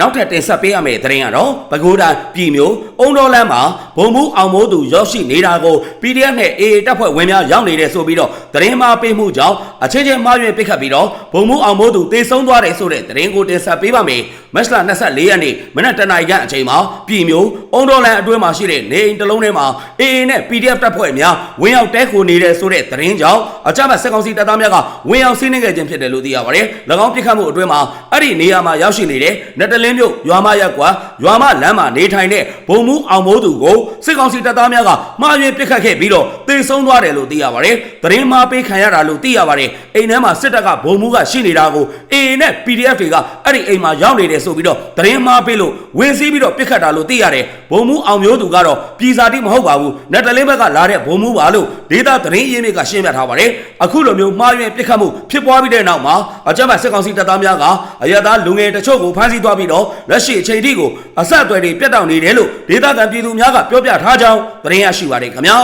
နောက်ထပ်တင်ဆက်ပေးရမယ့်သတင်းကတော့ပဲခူးတိုင်းပြည်မျိုးအုံတော်လန်းမှာဘုံမှုအောင်မိုးသူရောက်ရှိနေတာကို PDF နဲ့ AA တပ်ဖွဲ့ဝင်များရောက်နေတယ်ဆိုပြီးတော့သတင်းမှာပေးမှုကြောင့်အချင်းချင်းမှားယွင်းပစ်ခတ်ပြီးတော့ဘုံမှုအောင်မိုးသူတေဆုံးသွားတယ်ဆိုတဲ့သတင်းကိုတင်ဆက်ပေးပါမယ်မတ်လ24ရက်နေ့မနက်တနာရီခန့်အချိန်မှာပြည်မျိုးအုံတော်လန်းအတွင်းမှာရှိတဲ့နေအိမ်တစ်လုံးထဲမှာ AA နဲ့ PDF တပ်ဖွဲ့များဝင်ရောက်တဲခိုနေတယ်ဆိုတဲ့သတင်းကြောင့်အကြမ်းဖက်စစ်ကောင်စီတပ်သားများကဝင်ရောက်စီးနှင်းခဲ့ခြင်းဖြစ်တယ်လို့သိရပါတယ်၎င်းပစ်ခတ်မှုအတွင်းမှာအဲ့ဒီနေရာမှာရောက်ရှိနေတဲ့နတလင်းမြို့ရွာမရက်ကွာရွာမလမ်းမှာနေထိုင်တဲ့ဘုံမှုအောင်မိုးသူကိုစစ်ကောင်စီတပ်သားများကမှားယွင်းပစ်ခတ်ခဲ့ပြီးတော့တေဆုံးသွားတယ်လို့သိရပါတယ်သတင်းမှားပေးခံရတာလို့သိရပါတယ်အိမ်ထဲမှာစစ်တပ်ကဘုံမှုကရှိနေတာကို AA နဲ့ PDF တွေကအဲ့ဒီအိမ်မှာရောက်နေတယ်ဆိုပြီးတော့သတင်းမှားပေးလို့ဝင်စည်းပြီးတော့ပစ်ခတ်တာလို့သိရတယ်ဘုံမှုအောင်မျိုးသူကတော့ပြည်စာတိမဟုတ်ပါဘူးနတလင်းဘက်ကလာတဲ့ဘုံမှုပါလို့ဒေတာသတင်းရင်းမြစ်ကရှင်းပြထားပါတယ်အခုလိုမျိုးမှားယွင်းပစ်ခတ်မှုဖြစ်ပွားပြီးတဲ့နောက်မှာအကြမ်းဖက်စစ်ကောင်စီတပ်သားများကအရသာလူငယ်တချို့ကိုဖမ်းဆီးသွားပြီးတော့လက်ရှိအချိန်ထိကိုအဆက်အသွယ်တွေပြတ်တောက်နေတယ်လို့ဒေတာကန်ပြည်သူများကပြောပြထားကြောင်းသတင်းရရှိပါတယ်ခင်ဗျာ